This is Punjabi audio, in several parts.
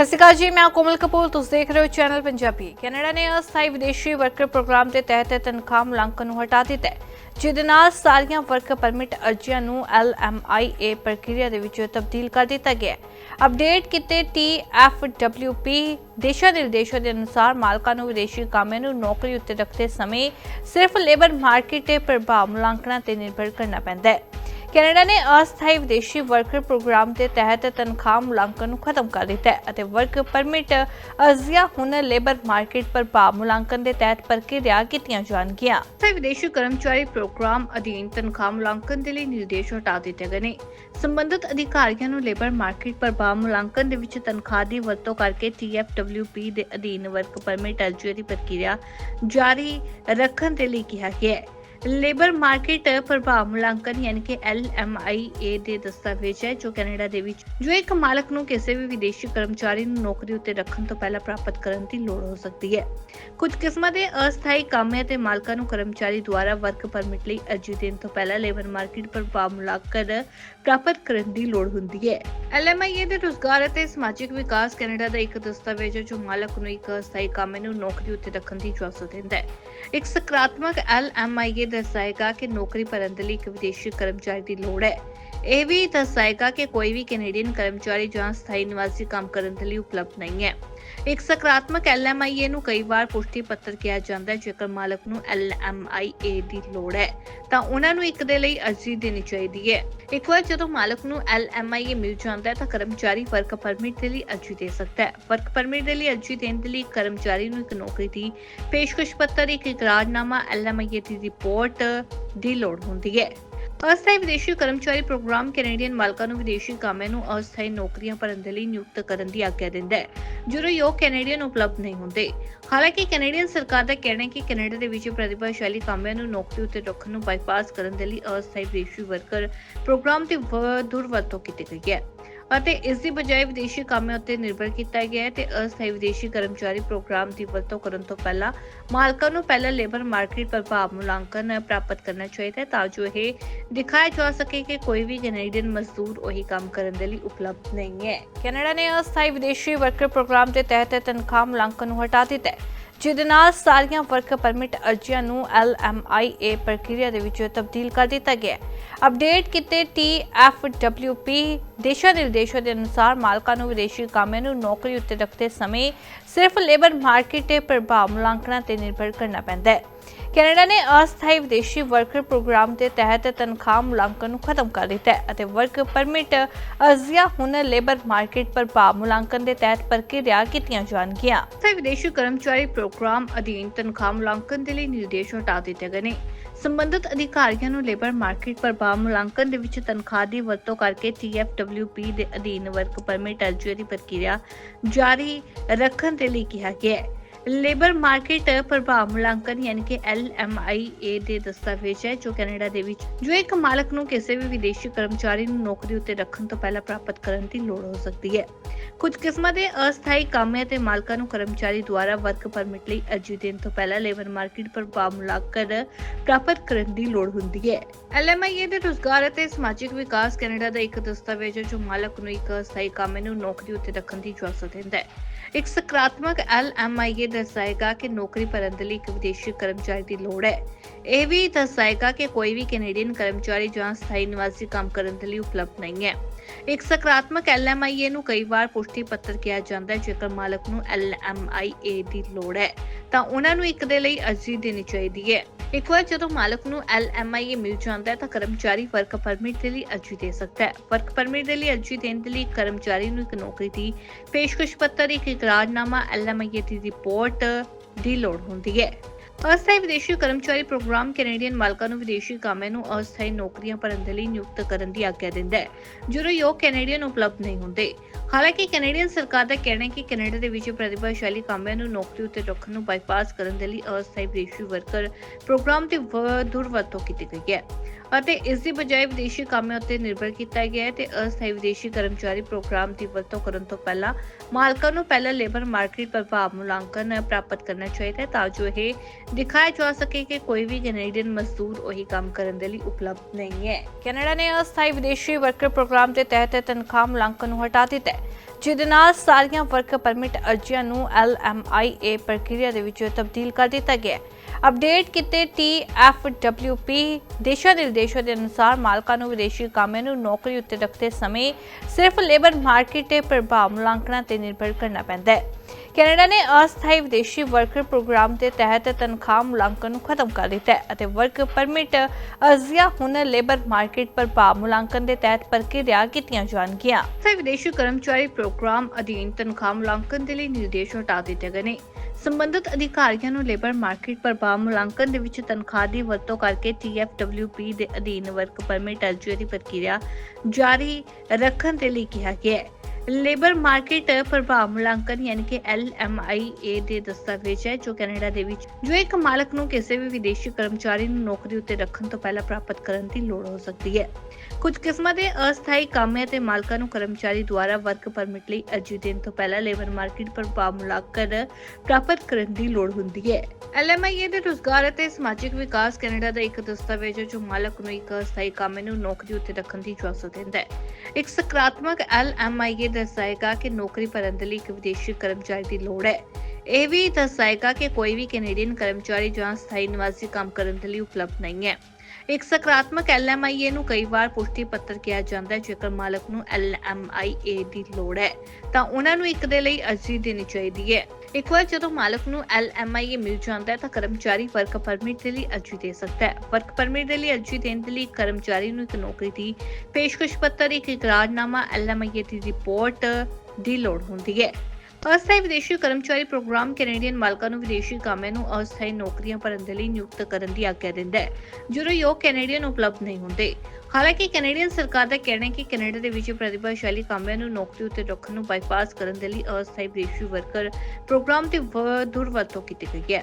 ਸਤਿ ਸ਼੍ਰੀ ਅਕਾਲ ਜੀ, ਮੈਂ ਕੋਮਲ ਕਪੂਰ, ਤੁਸੀਂ ਦੇਖ ਰਹੇ ਹੋ ਚੈਨਲ ਪੰਜਾਬੀ। ਕੈਨੇਡਾ ਨੇ ਅਸਥਾਈ ਵਿਦੇਸ਼ੀ ਵਰਕਰ ਪ੍ਰੋਗਰਾਮ ਦੇ ਤਹਿਤ ਤਨਖਾਹ ਮੁਲਾਂਕਣ ਨੂੰ ਹਟਾ ਦਿੱਤਾ ਹੈ, ਜਿਹਦੇ ਨਾਲ ਸਾਰੀਆਂ ਵਰਕ ਪਰਮਿਟ ਅਰਜ਼ੀਆਂ ਨੂੰ LMIA ਪ੍ਰਕਿਰਿਆ ਦੇ ਵਿੱਚ ਤਬਦੀਲ ਕਰ ਦਿੱਤਾ ਗਿਆ ਹੈ। ਅਪਡੇਟ ਕੀਤੇ TFWP ਦੇਸ਼ਾਂ ਦੇ ਨਿਰਦੇਸ਼ਾਂ ਦੇ ਅਨੁਸਾਰ ਮਾਲਕਾਂ ਨੂੰ ਵਿਦੇਸ਼ੀ ਕਾਮਿਆਂ ਨੂੰ ਨੌਕਰੀ ਉੱਤੇ ਰੱਖਦੇ ਸਮੇਂ ਸਿਰਫ ਲੇਬਰ ਮਾਰਕੀਟ ਦੇ ਪ੍ਰਭਾਵ ਮੁਲਾਂਕਣਾਂ ਤੇ ਨਿਰਭਰ ਕਰਨਾ ਪੈਂਦਾ ਹੈ। ਕੈਨੇਡਾ ਨੇ ਅਸਥਾਈ ਵਿਦੇਸ਼ੀ ਵਰਕਰ ਪ੍ਰੋਗਰਾਮ ਦੇ ਤਹਿਤ ਤਨਖਾਹ ਮੁਲਾਂਕਣ ਨੂੰ ਖਤਮ ਕਰ ਦਿੱਤਾ ਹੈ ਅਤੇ ਵਰਕ ਪਰਮਿਟ ਅਰਜ਼ੀਆਂ ਹੁਣ ਲੇਬਰ ਮਾਰਕੀਟ ਪ੍ਰਭਾਵ ਮੁਲਾਂਕਣ ਦੇ ਤਹਿਤ ਪ੍ਰਕਿਰਿਆ ਕੀਤੀਆਂ ਜਾਣਗੀਆਂ। ਅਸਥਾਈ ਵਿਦੇਸ਼ੀ ਕਰਮਚਾਰੀ ਪ੍ਰੋਗਰਾਮ ਅਧੀਨ ਤਨਖਾਹ ਮੁਲਾਂਕਣ ਦੇ ਲਈ ਨਿਰਦੇਸ਼ ਹਟਾ ਦਿੱਤੇ ਗਏ ਨੇ। ਸੰਬੰਧਿਤ ਅਧਿਕਾਰੀਆਂ ਨੂੰ ਲੇਬਰ ਮਾਰਕੀਟ ਪ੍ਰਭਾਵ ਮੁਲਾਂਕਣ ਦੇ ਵਿੱਚ ਤਨਖਾਹ ਦੀ ਵਰਤੋਂ ਕਰਕੇ TFWP ਦੇ ਅਧੀਨ ਵਰਕ ਪਰਮਿਟ ਅਰਜ਼ੀ ਦੀ ਪ੍ਰਕਿਰਿਆ ਜਾਰੀ ਰੱਖਣ ਦੇ ਲਈ ਕਿਹਾ ਗਿਆ ਹੈ। ਲੇਬਰ ਮਾਰਕੀਟ ਪ੍ਰਭਾਵ ਮੁਲਾਂਕਣ ਯਾਨੀ ਕਿ LMIA ਦੇ ਦਸਤਾਵੇਜ਼ ਹੈ ਜੋ ਕੈਨੇਡਾ ਦੇ ਵਿੱਚ, ਜੋ ਇੱਕ ਮਾਲਕ ਨੂੰ ਕਿਸੇ ਵੀ ਵਿਦੇਸ਼ੀ ਕਰਮਚਾਰੀ ਨੂੰ ਨੌਕਰੀ ਉੱਤੇ ਰੱਖਣ ਤੋਂ ਪਹਿਲਾਂ ਪ੍ਰਾਪਤ ਕਰਨ ਦੀ ਲੋੜ ਹੋ ਸਕਦੀ ਹੈ। ਕੁਝ ਕਿਸਮਾਂ ਦੇ ਅਸਥਾਈ ਕਾਮਿਆਂ ਤੇ ਮਾਲਕਾਂ ਨੂੰ ਕਰਮਚਾਰੀ ਦੁਆਰਾ ਵਰਕ ਪਰਮਿਟ ਲਈ ਅਰਜ਼ੀ ਦੇਣ ਤੋਂ ਪਹਿਲਾਂ ਲੇਬਰ ਮਾਰਕੀਟ ਪ੍ਰਭਾਵ ਮੁਲਾਂਕਣ ਪ੍ਰਾਪਤ ਕਰਨ ਦੀ ਲੋੜ ਹੁੰਦੀ ਹੈ। LMIA ਦੇ ਰੁਜ਼ਗਾਰ ਅਤੇ ਸਮਾਜਿਕ ਵਿਕਾਸ ਕੈਨੇਡਾ ਦਾ ਇੱਕ ਦਸਤਾਵੇਜ਼ ਹੈ ਜੋ ਮਾਲਕ ਨੂੰ ਇੱਕ ਸਥਾਈ ਕਾਮੇ ਨੂੰ ਨੌਕਰੀ ਉੱਤੇ ਰੱਖਣ ਦੀ ਇਜਾਜ਼ਤ ਦਿੰਦਾ ਹੈ। ਇੱਕ ਸਕਾਰਾਤਮਕ LMIA ਦਰਸਾਏਗਾ ਕਿ ਨੌਕਰੀ ਭਰਨ ਦੇ ਲਈ ਇੱਕ ਵਿਦੇਸ਼ੀ ਕਰਮਚਾਰੀ ਦੀ ਲੋੜ ਹੈ। ਇਹ ਵੀ ਦਰਸਾਏਗਾ ਕਿ ਕੋਈ ਵੀ ਕੈਨੇਡੀਅਨ ਕਰਮਚਾਰੀ ਜਾਂ ਸਥਾਈ ਨਿਵਾਸੀ ਕੰਮ ਕਰਨ ਦੇ ਲਈ ਉਪਲਬਧ ਨਹੀਂ ਹੈ ਇੱਕ ਸਕਾਰਾਤਮਕ LMIA ਨੂੰ ਕਈ ਵਾਰ ਪੁਸ਼ਟੀ ਪੱਤਰ ਕਿਹਾ ਜਾਂਦਾ ਹੈ ਜੇਕਰ ਮਾਲਕ ਨੂੰ LMIA ਦੀ ਲੋੜ ਹੈ ਤਾਂ ਉਹਨਾਂ ਨੂੰ ਇੱਕ ਦੇ ਲਈ ਅਰਜ਼ੀ ਦੇਣੀ ਚਾਹੀਦੀ ਹੈ ਇੱਕ ਵਾਰ ਜਦੋਂ ਮਾਲਕ ਨੂੰ LMIA ਮਿਲ ਜਾਂਦਾ ਹੈ ਤਾਂ ਕਰਮਚਾਰੀ ਵਰਕ ਪਰਮਿਟ ਦੇ ਲਈ ਅਰਜ਼ੀ ਦੇ ਸਕਦਾ ਹੈ ਵਰਕ ਪਰਮਿਟ ਦੇ ਲਈ ਅਰਜ਼ੀ ਦੇਣ ਦੇ ਲਈ ਕਰਮਚਾਰੀ ਨੂੰ ਇੱਕ ਨੌਕਰੀ ਦੀ ਪੇਸ਼ਕਸ਼ ਪੱਤਰ ਇੱਕ ਇਕਰਾਰਨਾਮਾ LMIA ਦੀ ਰਿਪੋਰਟ ਦੀ ਲੋੜ ਹੁੰਦੀ ਹੈ ਅਸਥਾਈ ਵਿਦੇਸ਼ੀ ਕਰਮਚਾਰੀ ਪ੍ਰੋਗਰਾਮ ਕੈਨੇਡੀਅਨ ਮਾਲਕਾਂ ਨੂੰ ਵਿਦੇਸ਼ੀ ਕਾਮਿਆਂ ਨੂੰ ਅਸਥਾਈ ਨੌਕਰੀਆਂ ਭਰਨ ਦੇ ਲਈ ਨਿਯੁਕਤ ਕਰਨ ਦੀ ਆਗਿਆ ਦਿੰਦਾ ਹੈ, ਜਦੋਂ ਯੋਗ ਕੈਨੇਡੀਅਨ ਉਪਲਬਧ ਨਹੀਂ ਹੁੰਦੇ। ਹਾਲਾਂਕਿ ਕੈਨੇਡੀਅਨ ਸਰਕਾਰ ਦਾ ਕਹਿਣਾ ਹੈ ਕਿ ਕੈਨੇਡਾ ਦੇ ਵਿੱਚ ਪ੍ਰਤਿਭਾਸ਼ਾਲੀ ਕਾਮਿਆਂ ਨੂੰ ਨੌਕਰੀ ਉੱਤੇ ਰੱਖਣ ਨੂੰ ਬਾਈਪਾਸ ਕਰਨ ਦੇ ਲਈ ਅਸਥਾਈ ਵਿਦੇਸ਼ੀ ਵਰਕਰ ਪ੍ਰੋਗਰਾਮ ਦੀ ਦੁਰਵਰਤੋਂ ਕੀਤੀ ਗਈ ਹੈ। ਅਤੇ ਇਸ ਦੀ ਬਜਾਏ ਵਿਦੇਸ਼ੀ ਕਾਮਿਆਂ ਉੱਤੇ ਨਿਰਭਰ ਕੀਤਾ ਗਿਆ ਹੈ ਤੇ ਅਸਥਾਈ ਵਿਦੇਸ਼ੀ ਕਰਮਚਾਰੀ ਪ੍ਰੋਗਰਾਮ ਦੀ ਵਰਤੋਂ ਕਰਨ ਤੋਂ ਪਹਿਲਾਂ ਮਾਲਕਾਂ ਨੂੰ ਪਹਿਲਾਂ ਲੇਬਰ ਮਾਰਕੀਟ ਪ੍ਰਭਾਵ ਮੁਲਾਂਕਣ ਪ੍ਰਾਪਤ ਕਰਨਾ ਚਾਹੀਦਾ ਹੈ ਤਾਂ ਜੋ ਇਹ ਦਿਖਾਇਆ ਜਾ ਸਕੇ ਕਿ ਕੋਈ ਵੀ ਕੈਨੇਡੀਅਨ ਮਜ਼ਦੂਰ ਉਹੀ ਕੰਮ ਕਰਨ ਦੇ ਲਈ ਉਪਲਬਧ ਨਹੀਂ ਹੈ। ਕੈਨੇਡਾ ਨੇ ਅਸਥਾਈ ਵਿਦੇਸ਼ੀ ਵਰਕਰ ਪ੍ਰੋਗਰਾਮ ਦੇ ਤਹਿਤ ਤਨਖਾਹ ਮੁਲਾਂਕਣ ਨੂੰ ਹਟਾ ਦਿੱਤਾ ਹੈ, ਜਿਹਦੇ ਨਾਲ ਸਾਰੀਆਂ ਵਰਕ ਪਰਮਿਟ ਅਰਜ਼ੀਆਂ ਨੂੰ LMIA ਪ੍ਰਕਿਰਿਆ ਦੇ ਵਿੱਚ ਤਬਦੀਲ ਕਰ ਦਿੱਤਾ ਗਿਆ ਹੈ। ਅਪਡੇਟ ਕੀਤੇ TFWP ਦੇਸ਼ਾਂ ਦੇ ਨਿਰਦੇਸ਼ਾਂ ਦੇ ਅਨੁਸਾਰ ਮਾਲਕਾਂ ਨੂੰ ਵਿਦੇਸ਼ੀ ਕਾਮਿਆਂ ਨੂੰ ਨੌਕਰੀ ਉੱਤੇ ਰੱਖਦੇ ਸਮੇਂ ਸਿਰਫ ਲੇਬਰ ਮਾਰਕੀਟ ਦੇ ਪ੍ਰਭਾਵ ਮੁਲਾਂਕਣਾਂ ਤੇ ਨਿਰਭਰ ਕਰਨਾ ਪੈਂਦਾ ਹੈ। ਕੈਨੇਡਾ ਨੇ ਅਸਥਾਈ ਵਿਦੇਸ਼ੀ ਵਰਕਰ ਪ੍ਰੋਗਰਾਮ ਦੇ ਤਹਿਤ ਤਨਖਾਹ ਮੁਲਾਂਕਣ ਨੂੰ ਖਤਮ ਕਰ ਦਿੱਤਾ ਹੈ ਅਤੇ ਵਰਕ ਪਰਮਿਟ ਅਰਜ਼ੀਆਂ ਹੁਣ ਲੇਬਰ ਮਾਰਕੀਟ ਪ੍ਰਭਾਵ ਮੁਲਾਂਕਣ ਦੇ ਤਹਿਤ ਪ੍ਰਕਿਰਿਆ ਕੀਤੀਆਂ ਜਾਣਗੀਆਂ। ਅਸਥਾਈ ਵਿਦੇਸ਼ੀ ਕਰਮਚਾਰੀ ਪ੍ਰੋਗਰਾਮ ਅਧੀਨ ਤਨਖਾਹ ਮੁਲਾਂਕਣ ਦੇ ਲਈ ਨਿਰਦੇਸ਼ ਹਟਾ ਦਿੱਤੇ ਗਏ ਨੇ। ਸੰਬੰਧਿਤ ਅਧਿਕਾਰੀਆਂ ਨੂੰ ਲੇਬਰ ਮਾਰਕੀਟ ਪ੍ਰਭਾਵ ਮੁਲਾਂਕਣ ਦੇ ਵਿੱਚ ਤਨਖਾਹ ਦੀ ਵਰਤੋਂ ਕਰਕੇ TFWP ਦੇ ਅਧੀਨ ਵਰਕ ਪਰਮਿਟ ਅਰਜ਼ੀ ਦੀ ਪ੍ਰਕਿਰਿਆ ਜਾਰੀ ਰੱਖਣ ਦੇ ਲਈ ਕਿਹਾ ਗਿਆ ਹੈ। ਲੇਬਰ ਮਾਰਕੀਟ ਪ੍ਰਭਾਵ ਮੁਲਾਂਕਣ ਯਾਨੀ ਕਿ LMIA ਦੇ ਦਸਤਾਵੇਜ਼ ਹੈ, ਜੋ ਕੈਨੇਡਾ ਦੇ ਵਿੱਚ ਜੋ ਇੱਕ ਮਾਲਕ ਨੂੰ ਕਿਸੇ ਵੀ ਵਿਦੇਸ਼ੀ ਕਰਮਚਾਰੀ ਨੂੰ ਨੌਕਰੀ ਉੱਤੇ ਰੱਖਣ ਤੋਂ ਪਹਿਲਾਂ ਪ੍ਰਾਪਤ ਕਰਨ ਦੀ ਲੋੜ ਹੋ ਸਕਦੀ ਹੈ। ਕੁਝ ਕਿਸਮਾਂ ਦੇ ਅਸਥਾਈ ਕਾਮਿਆਂ ਤੇ ਮਾਲਕਾਂ ਨੂੰ ਕਰਮਚਾਰੀ ਦੁਆਰਾ ਵਰਕ ਪਰਮਿਟ ਲਈ ਅਰਜ਼ੀ ਦੇਣ ਤੋਂ ਪਹਿਲਾਂ ਲੇਬਰ ਮਾਰਕੀਟ ਪ੍ਰਭਾਵ ਮੁਲਾਂਕਣ ਪ੍ਰਾਪਤ ਕਰਨ ਦੀ ਲੋੜ ਹੁੰਦੀ ਹੈ। LMIA ਦੇ ਰੁਜ਼ਗਾਰ ਅਤੇ ਸਮਾਜਿਕ ਵਿਕਾਸ ਕੈਨੇਡਾ ਦਾ ਇੱਕ ਦਸਤਾਵੇਜ਼ ਹੈ, ਜੋ ਮਾਲਕ ਨੂੰ ਇੱਕ ਅਸਥਾਈ ਕਾਮੇ ਨੂੰ ਨੌਕਰੀ ਉੱਤੇ ਰੱਖਣ ਦੀ ਇਜਾਜ਼ਤ ਦਿੰਦਾ ਹੈ। ਇੱਕ ਸਕਾਰਾਤਮਕ LMIA ਦਰਸਾਏਗਾ ਕਿ ਨੌਕਰੀ ਭਰਨ ਦੇ ਲਈ ਇੱਕ ਵਿਦੇਸ਼ੀ ਕਰਮਚਾਰੀ ਦੀ ਲੋੜ ਹੈ। ਇਹ ਵੀ ਦਰਸਾਏਗਾ ਕਿ ਕੋਈ ਵੀ ਕੈਨੇਡੀਅਨ ਕਰਮਚਾਰੀ ਜਾਂ ਸਥਾਈ ਨਿਵਾਸੀ ਕੰਮ ਕਰਨ ਦੇ ਲਈ ਉਪਲਬਧ ਨਹੀਂ ਹੈ। ਇੱਕ ਸਕਾਰਾਤਮਕ LMIA ਨੂੰ ਕਈ ਵਾਰ ਪੁਸ਼ਟੀ ਪੱਤਰ ਕਿਹਾ ਜਾਂਦਾ ਹੈ, ਜੇਕਰ ਮਾਲਕ ਨੂੰ LMIA ਦੀ ਲੋੜ ਹੈ, ਤਾਂ ਉਹਨਾਂ ਨੂੰ ਇੱਕ ਦੇ ਲਈ ਅਰਜ਼ੀ ਦੇਣੀ ਚਾਹੀਦੀ ਹੈ। ਇੱਕ ਵਾਰ ਜਦੋਂ ਮਾਲਕ ਨੂੰ LMIA ਮਿਲ ਜਾਂਦਾ ਹੈ ਤਾਂ ਕਰਮਚਾਰੀ ਵਰਕ ਪਰਮਿਟ ਦੇ ਲਈ ਅਰਜ਼ੀ ਦੇ ਸਕਦਾ ਹੈ। ਵਰਕ ਪਰਮਿਟ ਦੇ ਲਈ ਅਰਜ਼ੀ ਦੇਣ ਦੇ ਲਈ ਕਰਮਚਾਰੀ ਨੂੰ ਇੱਕ ਨੌਕਰੀ ਦੀ ਪੇਸ਼ਕਸ਼ ਪੱਤਰ, ਇੱਕ ਇਕਰਾਰਨਾਮਾ LMIA ਦੀ ਰਿਪੋਰਟ ਦੀ ਲੋੜ ਹੁੰਦੀ ਹੈ। ਅਸਥਾਈ ਵਿਦੇਸ਼ੀ ਕਰਮਚਾਰੀ ਪ੍ਰੋਗਰਾਮ ਕੈਨੇਡੀਅਨ ਮਾਲਕਾਂ ਨੂੰ ਵਿਦੇਸ਼ੀ ਕਾਮਿਆਂ ਨੂੰ ਅਸਥਾਈ ਨੌਕਰੀਆਂ ਭਰਨ ਦੇ ਲਈ ਨਿਯੁਕਤ ਕਰਨ ਦੀ ਆਗਿਆ ਦਿੰਦਾ ਹੈ। ਜਦੋਂ ਯੋਗ ਕੈਨੇਡੀਅਨ ਉਪਲਬਧ ਨਹੀਂ ਹੁੰਦੇ ਹਾਲਾਂਕਿ ਕੈਨੇਡੀਅਨ ਸਰਕਾਰ ਦਾ ਕਹਿਣਾ ਹੈ ਕਿ ਕੈਨੇਡਾ ਦੇ ਵਿੱਚ ਪ੍ਰਤਿਭਾਸ਼ਾਲੀ ਕਾਮਿਆਂ ਨੂੰ ਨੌਕਰੀ ਉੱਤੇ ਰੱਖਣ ਨੂੰ ਬਾਈਪਾਸ ਕਰਨ ਦੇ ਲਈ ਅਸਥਾਈ ਵਿਦੇਸ਼ੀ ਵਰਕਰ ਪ੍ਰੋਗਰਾਮ ਦੀ ਦੁਰਵਰਤੋਂ ਕੀਤੀ ਗਈ ਹੈ ਅਤੇ ਇਸ ਦੀ ਬਜਾਏ ਵਿਦੇਸ਼ੀ ਕਾਮਿਆਂ ਉੱਤੇ ਨਿਰਭਰ ਕੀਤਾ ਗਿਆ ਹੈ ਤੇ ਅਸਥਾਈ ਵਿਦੇਸ਼ੀ ਕਰਮਚਾਰੀ ਪ੍ਰੋਗਰਾਮ ਦੀ ਵਰਤੋਂ ਕਰਨ ਤੋਂ ਪਹਿਲਾਂ ਮਾਲਕਾਂ ਨੂੰ ਪਹਿਲਾਂ ਲੇਬਰ ਮਾਰਕੀਟ ਪ੍ਰਭਾਵ ਮੁਲਾਂਕਣ ਪ੍ਰਾਪਤ ਕਰਨਾ ਚਾਹੀਦਾ ਹੈ ਤਾਂ ਜੋ ਇਹ ਦਿਖਾਇਆ ਜਾ ਸਕੇ ਕਿ ਕੋਈ ਵੀ ਕੈਨੇਡੀਅਨ ਮਜ਼ਦੂਰ ਉਹੀ ਕੰਮ ਕਰਨ ਦੇ ਲਈ ਉਪਲਬਧ ਨਹੀਂ ਹੈ। ਕੈਨੇਡਾ ਨੇ ਅਸਥਾਈ ਵਿਦੇਸ਼ੀ ਵਰਕਰ ਪ੍ਰੋਗਰਾਮ ਦੇ ਤਹਿਤ ਤਨਖਾਹ ਮੁਲਾਂਕਣ ਨੂੰ ਹਟਾ ਦਿੱਤਾ ਹੈ। ਜਿਹਦੇ ਨਾਲ ਸਾਰੀਆਂ ਵਰਕ ਪਰਮਿਟ ਅਰਜ਼ੀਆਂ ਨੂੰ LMIA ਪ੍ਰਕਿਰਿਆ ਦੇ ਵਿੱਚ ਤਬਦੀਲ ਕਰ ਦਿੱਤਾ ਗਿਆ ਹੈ। ਅਪਡੇਟ ਕੀਤੇ TFWP ਦਿਸ਼ਾ ਨਿਰਦੇਸ਼ਾਂ ਦੇ ਅਨੁਸਾਰ ਮਾਲਕਾਂ ਨੂੰ ਵਿਦੇਸ਼ੀ ਕਾਮਿਆਂ ਨੂੰ ਨੌਕਰੀ ਉੱਤੇ ਰੱਖਦੇ ਸਮੇਂ ਸਿਰਫ ਲੇਬਰ ਮਾਰਕੀਟ ਦੇ ਪ੍ਰਭਾਵ ਮੁਲਾਂਕਣਾਂ ਤੇ ਨਿਰਭਰ ਕਰਨਾ ਪੈਂਦਾ ਹੈ। ਕੈਨੇਡਾ ਨੇ ਅਸਥਾਈ ਵਿਦੇਸ਼ੀ ਵਰਕਰ ਪ੍ਰੋਗਰਾਮ ਦੇ ਤਹਿਤ ਤਨਖਾਹ ਮੁਲਾਂਕਣ ਨੂੰ ਖਤਮ ਕਰ ਦਿੱਤਾ ਹੈ ਅਤੇ ਵਰਕ ਪਰਮਿਟ ਅਰਜ਼ੀਆਂ ਹੁਣ ਲੇਬਰ ਮਾਰਕੀਟ ਪ੍ਰਭਾਵ ਮੁਲਾਂਕਣ ਦੇ ਤਹਿਤ ਪ੍ਰਕਿਰਿਆ ਕੀਤੀਆਂ ਜਾਣਗੀਆਂ। ਅਸਥਾਈ ਵਿਦੇਸ਼ੀ ਕਰਮਚਾਰੀ ਪ੍ਰੋਗਰਾਮ ਅਧੀਨ ਤਨਖਾਹ ਮੁਲਾਂਕਣ ਦੇ ਲਈ ਨਿਰਦੇਸ਼ ਹਟਾ ਦਿੱਤੇ ਗਏ ਨੇ। ਸੰਬੰਧਿਤ ਅਧਿਕਾਰੀਆਂ ਨੂੰ ਲੇਬਰ ਮਾਰਕੀਟ ਪ੍ਰਭਾਵ ਮੁਲਾਂਕਣ ਦੇ ਵਿੱਚ ਤਨਖਾਹ ਦੀ ਵਰਤੋਂ ਕਰਕੇ TFWP ਦੇ ਅਧੀਨ ਵਰਕ ਪਰਮਿਟ ਅਰਜ਼ੀ ਦੀ ਪ੍ਰਕਿਰਿਆ ਜਾਰੀ ਰੱਖਣ ਦੇ ਲਈ ਕਿਹਾ ਗਿਆ ਹੈ। ਲੇਬਰ ਮਾਰਕੀਟ ਪ੍ਰਭਾਵ ਮੁਲਾਂਕਣ ਯਾਨੀ ਕਿ LMIA ਦੇ ਦਸਤਾਵੇਜ਼ ਹੈ ਜੋ ਕੈਨੇਡਾ ਦੇ ਵਿੱਚ, ਜੋ ਇੱਕ ਮਾਲਕ ਨੂੰ ਕਿਸੇ ਵੀ ਵਿਦੇਸ਼ੀ ਕਰਮਚਾਰੀ ਨੂੰ ਨੌਕਰੀ ਉੱਤੇ ਰੱਖਣ ਤੋਂ ਪਹਿਲਾਂ ਪ੍ਰਾਪਤ ਕਰਨ ਦੀ ਲੋੜ ਹੋ ਸਕਦੀ ਹੈ। ਕੁਝ ਕਿਸਮਾਂ ਦੇ ਅਸਥਾਈ ਕਾਮਿਆਂ ਤੇ ਮਾਲਕਾਂ ਨੂੰ ਕਰਮਚਾਰੀ ਦੁਆਰਾ ਵਰਕ ਪਰਮਿਟ ਲਈ ਅਰਜ਼ੀ ਦੇਣ ਤੋਂ ਪਹਿਲਾਂ ਲੇਬਰ ਮਾਰਕੀਟ ਪ੍ਰਭਾਵ ਮੁਲਾਂਕਣ ਪ੍ਰਾਪਤ ਕਰਨ ਦੀ ਲੋੜ ਹੁੰਦੀ ਹੈ। LMIA ਦੇ ਰੁਜ਼ਗਾਰ ਅਤੇ ਸਮਾਜਿਕ ਵਿਕਾਸ ਕੈਨੇਡਾ ਦਾ ਇੱਕ ਦਸਤਾਵੇਜ਼ ਹੈ ਜੋ ਮਾਲਕ ਨੂੰ ਇੱਕ ਅਸਥਾਈ ਕਾਮੇ ਨੂੰ ਨੌਕਰੀ ਉੱਤੇ ਰੱਖਣ ਦੀ ਇਜਾਜ਼ਤ ਦਿੰਦਾ ਹੈ। ਇੱਕ ਸਕਾਰਾਤਮਕ LMIA ਦਰਸਾਏਗਾ ਕਿ ਨੌਕਰੀ ਭਰਨ ਦੇ ਲਈ ਇੱਕ ਵਿਦੇਸ਼ੀ ਕਰਮਚਾਰੀ ਦੀ ਲੋੜ ਹੈ। ਇਹ ਵੀ ਦਰਸਾਏਗਾ ਕਿ ਕੋਈ ਵੀ ਕੈਨੇਡੀਅਨ ਕਰਮਚਾਰੀ ਜਾਂ ਸਥਾਈ ਨਿਵਾਸੀ ਕੰਮ ਕਰਨ ਦੇ ਲਈ ਉਪਲਬਧ ਨਹੀਂ ਹੈ। ਇੱਕ ਸਕਾਰਾਤਮਕ LMIA ਨੂੰ ਕਈ ਵਾਰ ਪੁਸ਼ਟੀ ਪੱਤਰ ਕਿਹਾ ਜਾਂਦਾ ਹੈ, ਜੇਕਰ ਮਾਲਕ ਨੂੰ LMIA ਦੀ ਲੋੜ ਹੈ, ਤਾਂ ਉਹਨਾਂ ਨੂੰ ਇੱਕ ਦੇ ਲਈ ਅਰਜ਼ੀ ਦੇਣੀ ਚਾਹੀਦੀ ਹੈ। ਇੱਕ ਵਾਰ ਜਦੋਂ ਮਾਲਕ ਨੂੰ LMIA ਮਿਲ ਜਾਂਦਾ ਹੈ ਤਾਂ ਕਰਮਚਾਰੀ ਵਰਕ ਪਰਮਿਟ ਦੇ ਲਈ ਅਰਜ਼ੀ ਦੇ ਸਕਦਾ ਹੈ। ਵਰਕ ਪਰਮਿਟ ਦੇ ਲਈ ਅਰਜ਼ੀ ਦੇਣ ਦੇ ਲਈ ਕਰਮਚਾਰੀ ਨੂੰ ਇੱਕ ਨੌਕਰੀ ਦੀ ਪੇਸ਼ਕਸ਼ ਪੱਤਰ, ਇੱਕ ਇਕਰਾਰਨਾਮਾ LMIA ਦੀ ਰਿਪੋਰਟ ਦੀ ਲੋੜ ਹੁੰਦੀ ਹੈ। ਅਸਥਾਈ ਵਿਦੇਸ਼ੀ ਕਰਮਚਾਰੀ ਪ੍ਰੋਗਰਾਮ ਕੈਨੇਡੀਅਨ ਮਾਲਕਾਂ ਨੂੰ ਵਿਦੇਸ਼ੀ ਕਾਮਿਆਂ ਨੂੰ ਅਸਥਾਈ ਨੌਕਰੀਆਂ ਭਰਨ ਦੇ ਲਈ ਨਿਯੁਕਤ ਕਰਨ ਦੀ ਆਗਿਆ ਦਿੰਦਾ ਹੈ। ਜਦੋਂ ਯੋਗ ਕੈਨੇਡੀਅਨ ਉਪਲਬਧ ਨਹੀਂ ਹੁੰਦੇ, ਹਾਲਾਂਕਿ ਕੈਨੇਡੀਅਨ ਸਰਕਾਰ ਦਾ ਕਹਿਣਾ ਹੈ ਕਿ ਕੈਨੇਡਾ ਦੇ ਵਿੱਚ ਪ੍ਰਤਿਭਾਸ਼ਾਲੀ ਕਾਮਿਆਂ ਨੂੰ ਨੌਕਰੀ ਉੱਤੇ ਰੱਖਣ ਨੂੰ ਬਾਈਪਾਸ ਕਰਨ ਦੇ ਲਈ ਅਸਥਾਈ ਵਿਦੇਸ਼ੀ ਵਰਕਰ ਪ੍ਰੋਗਰਾਮ ਦੀ ਦੁਰਵਰਤੋਂ ਕੀਤੀ ਗਈ ਹੈ।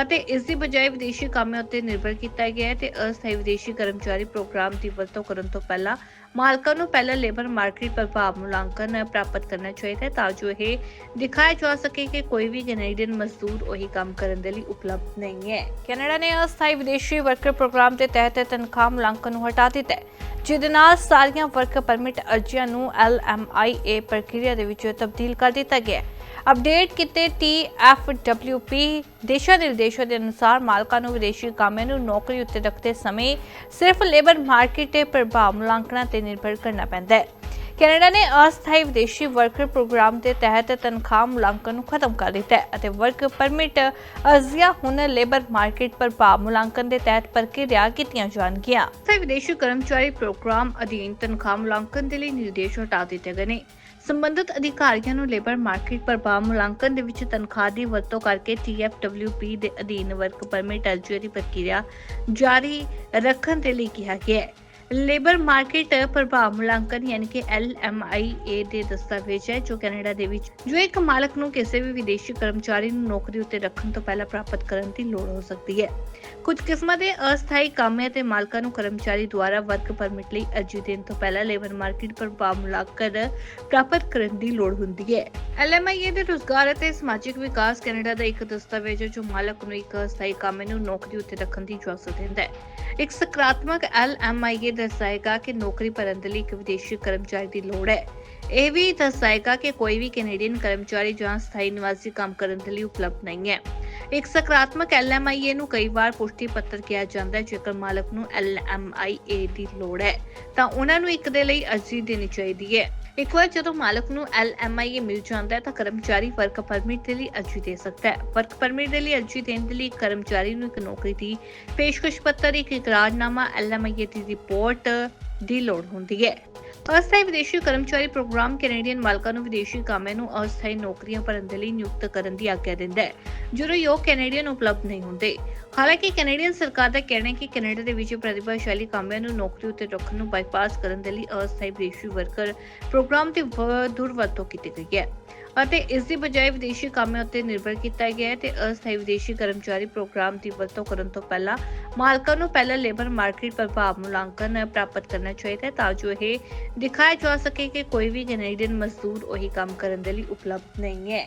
ਅਤੇ ਇਸ ਦੀ ਬਜਾਏ ਵਿਦੇਸ਼ੀ ਕਾਮਿਆਂ ਉੱਤੇ ਨਿਰਭਰ ਕੀਤਾ ਗਿਆ ਹੈ ਤੇ ਅਸਥਾਈ ਵਿਦੇਸ਼ੀ ਕਰਮਚਾਰੀ ਪ੍ਰੋਗਰਾਮ ਦੀ ਵਰਤੋਂ ਕਰਨ ਤੋਂ ਪਹਿਲਾਂ ਮਾਲਕਾਂ ਨੂੰ ਪਹਿਲਾਂ ਲੇਬਰ ਮਾਰਕੀਟ ਪ੍ਰਭਾਵ ਮੁਲਾਂਕਣ ਪ੍ਰਾਪਤ ਕਰਨਾ ਚਾਹੀਦਾ ਹੈ ਤਾਂ ਜੋ ਇਹ ਦਿਖਾਇਆ ਜਾ ਸਕੇ ਕਿ ਕੋਈ ਵੀ ਕੈਨੇਡੀਅਨ ਮਜ਼ਦੂਰ ਉਹੀ ਕੰਮ ਕਰਨ ਦੇ ਲਈ ਉਪਲਬਧ ਨਹੀਂ ਹੈ। ਕੈਨੇਡਾ ਨੇ ਅਸਥਾਈ ਵਿਦੇਸ਼ੀ ਵਰਕਰ ਪ੍ਰੋਗਰਾਮ ਦੇ ਤਹਿਤ ਤਨਖਾਹ ਮੁਲਾਂਕਣ ਨੂੰ ਹਟਾ ਦਿੱਤਾ ਹੈ, ਜਿਹਦੇ ਨਾਲ ਸਾਰੀਆਂ ਵਰਕ ਪਰਮਿਟ ਅਰਜ਼ੀਆਂ ਨੂੰ LMIA ਪ੍ਰਕਿਰਿਆ ਦੇ ਵਿੱਚ ਤਬਦੀਲ ਕਰ ਦਿੱਤਾ ਗਿਆ ਹੈ। ਅਪਡੇਟ ਕੀਤੇ TFWP ਦਿਸ਼ਾ ਨਿਰਦੇਸ਼ਾਂ ਦੇ ਅਨੁਸਾਰ ਮਾਲਕਾਂ ਨੂੰ ਵਿਦੇਸ਼ੀ ਕਾਮਿਆਂ ਨੂੰ ਨੌਕਰੀ ਉੱਤੇ ਰੱਖਦੇ ਸਮੇਂ ਸਿਰਫ ਲੇਬਰ ਮਾਰਕੀਟ ਦੇ ਪ੍ਰਭਾਵ ਮੁਲਾਂਕਣਾਂ ਤੇ ਨਿਰਭਰ ਕਰਨਾ ਪੈਂਦਾ ਹੈ। ਕੈਨੇਡਾ ਨੇ ਅਸਥਾਈ ਵਿਦੇਸ਼ੀ ਵਰਕਰ ਪ੍ਰੋਗਰਾਮ ਦੇ ਤਹਿਤ ਤਨਖਾਹ ਮੁਲਾਂਕਣ ਨੂੰ ਖਤਮ ਕਰ ਦਿੱਤਾ ਹੈ ਅਤੇ ਵਰਕ ਪਰਮਿਟ ਅਰਜ਼ੀਆਂ ਹੁਣ ਲੇਬਰ ਮਾਰਕੀਟ ਪ੍ਰਭਾਵ ਮੁਲਾਂਕਣ ਦੇ ਤਹਿਤ ਪ੍ਰਕਿਰਿਆ ਕੀਤੀਆਂ ਜਾਣਗੀਆਂ। ਅਸਥਾਈ ਵਿਦੇਸ਼ੀ ਕਰਮਚਾਰੀ ਪ੍ਰੋਗਰਾਮ ਅਧੀਨ ਤਨਖਾਹ ਮੁਲਾਂਕਣ ਦੇ ਲਈ ਨਿਰਦੇਸ਼ ਹਟਾ ਦਿੱਤੇ ਗਏ ਨੇ। ਸੰਬੰਧਿਤ ਅਧਿਕਾਰੀਆਂ ਨੂੰ ਲੇਬਰ ਮਾਰਕੀਟ ਪ੍ਰਭਾਵ ਮੁਲਾਂਕਣ ਦੇ ਵਿੱਚ ਤਨਖਾਹ ਦੀ ਵਰਤੋਂ ਕਰਕੇ TFWP ਦੇ ਅਧੀਨ ਵਰਕ ਪਰਮਿਟ ਅਰਜ਼ੀ ਦੀ ਪ੍ਰਕਿਰਿਆ ਜਾਰੀ ਰੱਖਣ ਦੇ ਲਈ ਕਿਹਾ ਗਿਆ ਹੈ। ਲੇਬਰ ਮਾਰਕੀਟ ਪ੍ਰਭਾਵ ਮੁਲਾਂਕਣ ਯਾਨੀ ਕਿ LMIA ਦੇ ਦਸਤਾਵੇਜ਼ ਹੈ, ਜੋ ਕੈਨੇਡਾ ਦੇ ਵਿੱਚ ਜੋ ਇੱਕ ਮਾਲਕ ਨੂੰ ਕਿਸੇ ਵੀ ਵਿਦੇਸ਼ੀ ਕਰਮਚਾਰੀ ਨੂੰ ਨੌਕਰੀ ਉੱਤੇ ਰੱਖਣ ਤੋਂ ਪਹਿਲਾਂ ਪ੍ਰਾਪਤ ਕਰਨ ਦੀ ਲੋੜ ਹੋ ਸਕਦੀ ਹੈ। ਕੁਝ ਕਿਸਮਾਂ ਦੇ ਅਸਥਾਈ ਕਾਮਿਆਂ ਤੇ ਮਾਲਕਾਂ ਨੂੰ ਕਰਮਚਾਰੀ ਦੁਆਰਾ ਵਰਕ ਪਰਮਿਟ ਲਈ ਅਰਜ਼ੀ ਦੇਣ ਤੋਂ ਪਹਿਲਾਂ ਲੇਬਰ ਮਾਰਕੀਟ ਪ੍ਰਭਾਵ ਮੁਲਾਂਕਣ ਪ੍ਰਾਪਤ ਕਰਨ ਦੀ ਲੋੜ ਹੁੰਦੀ ਹੈ। LMIA ਦੇ ਰੁਜ਼ਗਾਰ ਅਤੇ ਸਮਾਜਿਕ ਵਿਕਾਸ ਕੈਨੇਡਾ ਦਾ ਇੱਕ ਦਸਤਾਵੇਜ਼ ਹੈ, ਜੋ ਮਾਲਕ ਨੂੰ ਇੱਕ ਅਸਥਾਈ ਕਾਮੇ ਨੂੰ ਨੌਕਰੀ ਉੱਤੇ ਰੱਖਣ ਦੀ ਇਜਾਜ਼ਤ ਦਿੰਦਾ ਹੈ। ਇੱਕ ਸਕਾਰਾਤਮਕ LMIA ਦਰਸਾਏਗਾ ਕਿ ਨੌਕਰੀ ਭਰਨ ਦੇ ਲਈ ਇੱਕ ਵਿਦੇਸ਼ੀ ਕਰਮਚਾਰੀ ਦੀ ਲੋੜ ਹੈ। ਇਹ ਵੀ ਦਰਸਾਏਗਾ ਕਿ ਕੋਈ ਵੀ ਕੈਨੇਡੀਅਨ ਕਰਮਚਾਰੀ ਜਾਂ ਸਥਾਈ ਨਿਵਾਸੀ ਕੰਮ ਕਰਨ ਦੇ ਲਈ ਉਪਲਬਧ ਨਹੀਂ ਹੈ। ਇੱਕ ਸਕਾਰਾਤਮਕ LMIA ਨੂੰ ਕਈ ਵਾਰ ਪੁਸ਼ਟੀ ਪੱਤਰ ਕਿਹਾ ਜਾਂਦਾ ਹੈ, ਜੇਕਰ ਮਾਲਕ ਨੂੰ LMIA ਦੀ ਲੋੜ ਹੈ, ਤਾਂ ਉਹਨਾਂ ਨੂੰ ਇੱਕ ਦੇ ਲਈ ਅਰਜ਼ੀ ਦੇਣੀ ਚਾਹੀਦੀ ਹੈ। ਇੱਕ ਵਾਰ ਜਦੋਂ ਮਾਲਕ ਨੂੰ LMIA ਮਿਲ ਜਾਂਦਾ ਹੈ, ਤਾਂ ਕਰਮਚਾਰੀ ਵਰਕ ਪਰਮਿਟ ਦੇ ਲਈ ਅਰਜ਼ੀ ਦੇ ਸਕਦਾ ਹੈ। ਵਰਕ ਪਰਮਿਟ ਦੇ ਲਈ ਅਰਜ਼ੀ ਦੇਣ ਦੇ ਲਈ ਕਰਮਚਾਰੀ ਨੂੰ ਇੱਕ ਨੌਕਰੀ ਦੀ ਪੇਸ਼ਕਸ਼ ਪੱਤਰ, ਇੱਕ ਇਕਰਾਰਨਾਮਾ LMIA ਦੀ ਰਿਪੋਰਟ ਦੀ ਲੋੜ ਹੁੰਦੀ ਹੈ। ਅਸਥਾਈ ਵਿਦੇਸ਼ੀ ਕਰਮਚਾਰੀ ਪ੍ਰੋਗਰਾਮ ਕੈਨੇਡੀਅਨ ਮਾਲਕਾਂ ਨੂੰ ਵਿਦੇਸ਼ੀ ਕਾਮਿਆਂ ਨੂੰ ਅਸਥਾਈ ਨੌਕਰੀਆਂ ਭਰਨ ਦੇ ਲਈ ਨਿਯੁਕਤ ਕਰਨ ਦੀ ਆਗਿਆ ਦਿੰਦਾ ਹੈ। ਜਦੋਂ ਯੋਗ ਕੈਨੇਡੀਅਨ ਉਪਲਬਧ ਨਹੀਂ ਹੁੰਦੇ। ਹਾਲਾਂਕਿ ਕੈਨੇਡੀਅਨ ਸਰਕਾਰ ਦਾ ਕਹਿਣਾ ਹੈ ਕਿ ਕੈਨੇਡਾ ਦੇ ਵਿੱਚ ਪ੍ਰਤਿਭਾਸ਼ਾਲੀ ਕਾਮਿਆਂ ਨੂੰ ਨੌਕਰੀ ਉੱਤੇ ਰੱਖਣ ਨੂੰ ਬਾਈਪਾਸ ਕਰਨ ਦੇ ਲਈ ਅਸਥਾਈ ਵਿਦੇਸ਼ੀ ਵਰਕਰ ਪ੍ਰੋਗਰਾਮ ਦੀ ਦੁਰਵਰਤੋਂ ਕੀਤੀ ਗਈ ਹੈ ਅਤੇ ਇਸ ਦੀ ਬਜਾਏ ਵਿਦੇਸ਼ੀ ਕਾਮਿਆਂ ਉੱਤੇ ਨਿਰਭਰ ਕੀਤਾ ਗਿਆ ਹੈ ਤੇ ਅਸਥਾਈ ਵਿਦੇਸ਼ੀ ਕਰਮਚਾਰੀ ਪ੍ਰੋਗਰਾਮ ਦੀ ਵਰਤੋਂ ਕਰਨ ਤੋਂ ਪਹਿਲਾਂ ਮਾਲਕਾਂ ਨੂੰ ਪਹਿਲਾਂ ਲੇਬਰ ਮਾਰਕੀਟ ਪ੍ਰਭਾਵ ਮੁਲਾਂਕਣ ਪ੍ਰਾਪਤ ਕਰਨਾ ਚਾਹੀਦਾ ਹੈ ਤਾਂ ਜੋ ਇਹ ਦਿਖਾਇਆ ਜਾ ਸਕੇ ਕਿ ਕੋਈ ਵੀ ਕੈਨੇਡੀਅਨ ਮਜ਼ਦੂਰ ਉਹੀ ਕੰਮ ਕਰਨ ਦੇ ਲਈ ਉਪਲਬਧ ਨਹੀਂ ਹੈ।